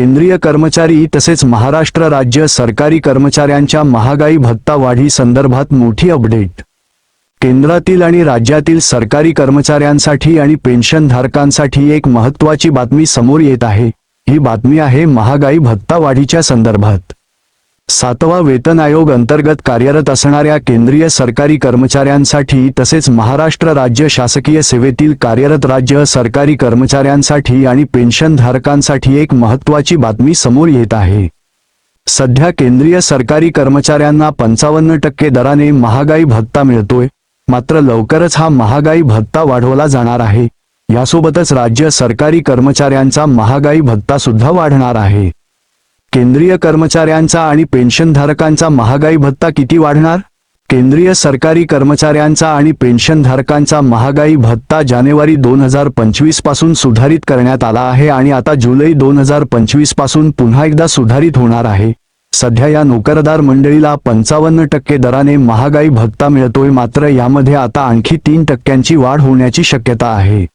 केंद्रीय कर्मचारी तसेच महाराष्ट्र राज्य सरकारी कर्मचाऱ्यांच्या महागाई भत्ता वाढी संदर्भात मोठी अपडेट. केंद्रातील आणि राज्यातील सरकारी कर्मचाऱ्यांसाठी आणि पेन्शनधारकांसाठी एक महत्त्वाची बातमी समोर येत आहे. ही बातमी आहे महागाई भत्ता वाढीच्या संदर्भात. सातवा वेतन आयोग अंतर्गत कार्यरत असणाऱ्या केंद्रीय सरकारी कर्मचाऱ्यांसाठी तसेच महाराष्ट्र राज्य शासकीय सेवेतील कार्यरत राज्य सरकारी कर्मचाऱ्यांसाठी आणि पेन्शनधारकांसाठी एक महत्त्वाची बातमी समोर येत आहे. सध्या केंद्रीय सरकारी कर्मचाऱ्यांना पंचावन्न टक्के दराने महागाई भत्ता मिळतोय. मात्र लवकरच हा महागाई भत्ता वाढवला जाणार आहे. यासोबतच राज्य सरकारी कर्मचाऱ्यांचा महागाई भत्ता सुद्धा वाढणार आहे. केंद्रीय कर्मचाऱ्यांचा आणि पेन्शनधारकांचा महागाई भत्ता किती वाढणार? केंद्रीय सरकारी कर्मचाऱ्यांचा आणि पेन्शनधारकांचा महागाई भत्ता जानेवारी दोन हजार पंचवीसपासून सुधारित करण्यात आला आहे आणि आता जुलै दोन हजार पंचवीसपासून पुन्हा एकदा सुधारित होणार आहे. सध्या या नोकरदार मंडळीला पंचावन्न टक्के दराने महागाई भत्ता मिळतोय मात्र यामध्ये आता आणखी तीन टक्क्यांची वाढ होण्याची शक्यता आहे.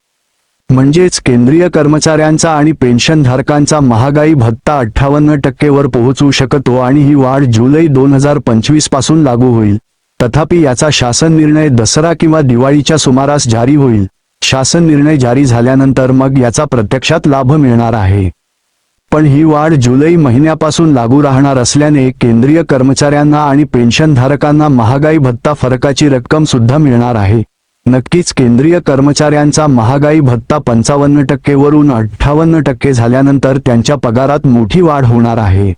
म्हणजेच केंद्रीय कर्मचाऱ्यांचा आणि पेन्शनधारकांचा महागाई भत्ता अठ्ठावन्न टक्केवर पोहोचू शकतो आणि ही वाढ जुलै दोन हजार पंचवीसपासून लागू होईल. तथापि याचा शासन निर्णय दसरा किंवा दिवाळीच्या सुमारास जारी होईल. शासन निर्णय जारी झाल्यानंतर मग याचा प्रत्यक्षात लाभ मिळणार आहे. पण ही वाढ जुलै महिन्यापासून लागू राहणार असल्याने केंद्रीय कर्मचाऱ्यांना आणि पेन्शनधारकांना महागाई भत्ता फरकाची रक्कम सुद्धा मिळणार आहे. नक्कीच केंद्रीय कर्मचाऱ्यांचा महागाई भत्ता पंचावन्न टक्केवरून अठ्ठावन्न टक्के झाल्यानंतर त्यांच्या पगारात मोठी वाढ होणार आहे.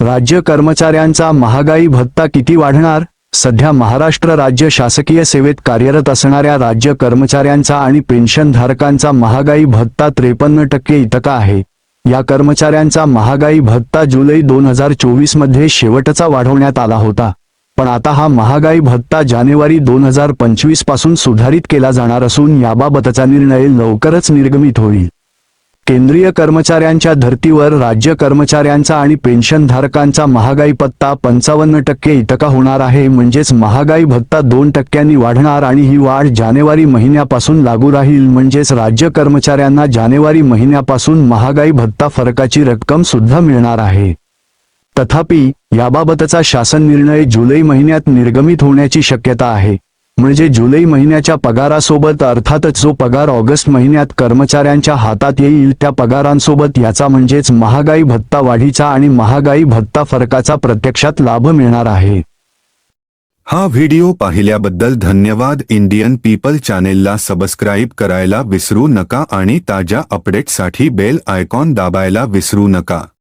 राज्य कर्मचाऱ्यांचा महागाई भत्ता किती वाढणार? सध्या महाराष्ट्र राज्य शासकीय सेवेत कार्यरत असणाऱ्या राज्य कर्मचाऱ्यांचा आणि पेन्शनधारकांचा महागाई भत्ता त्रेपन्न टक्के इतका आहे. या कर्मचाऱ्यांचा महागाई भत्ता जुलै दोन हजार चोवीसमध्ये शेवटचा वाढवण्यात आला होता. पण आता हा महागाई भत्ता जानेवारी दोन हजार पंचवीसपासून सुधारित केला जाणार असून याबाबतचा निर्णय लवकरच निर्गमित होईल. केंद्रीय कर्मचाऱ्यांच्या धर्तीवर राज्य कर्मचाऱ्यांचा आणि पेन्शनधारकांचा महागाई पत्ता पंचावन्न टक्के इतका होणार आहे. म्हणजेच महागाई भत्ता दोन टक्क्यांनी वाढणार आणि ही वाढ जानेवारी महिन्यापासून लागू राहील. म्हणजेच राज्य कर्मचाऱ्यांना जानेवारी महिन्यापासून महागाई भत्ता फरकाची रक्कम सुद्धा मिळणार आहे. तथापि याबाबतचा शासन निर्णय जुलै महिन्यात निर्गमित होण्याची शक्यता आहे. म्हणजे जुलै महिन्याच्या पगारासोबत अर्थातच जो पगार ऑगस्ट महिन्यात कर्मचाऱ्यांच्या हातात येईल त्या पगारांसोबत याचा म्हणजेच महागाई भत्ता वाढीचा आणि महागाई भत्ता फरकाचा प्रत्यक्षात लाभ मिळणार आहे. हा व्हिडिओ पाहिल्याबद्दल धन्यवाद. इंडियन पीपल चॅनेलला सबस्क्राईब करायला विसरू नका आणि ताज्या अपडेटसाठी बेल आयकॉन दाबायला विसरू नका.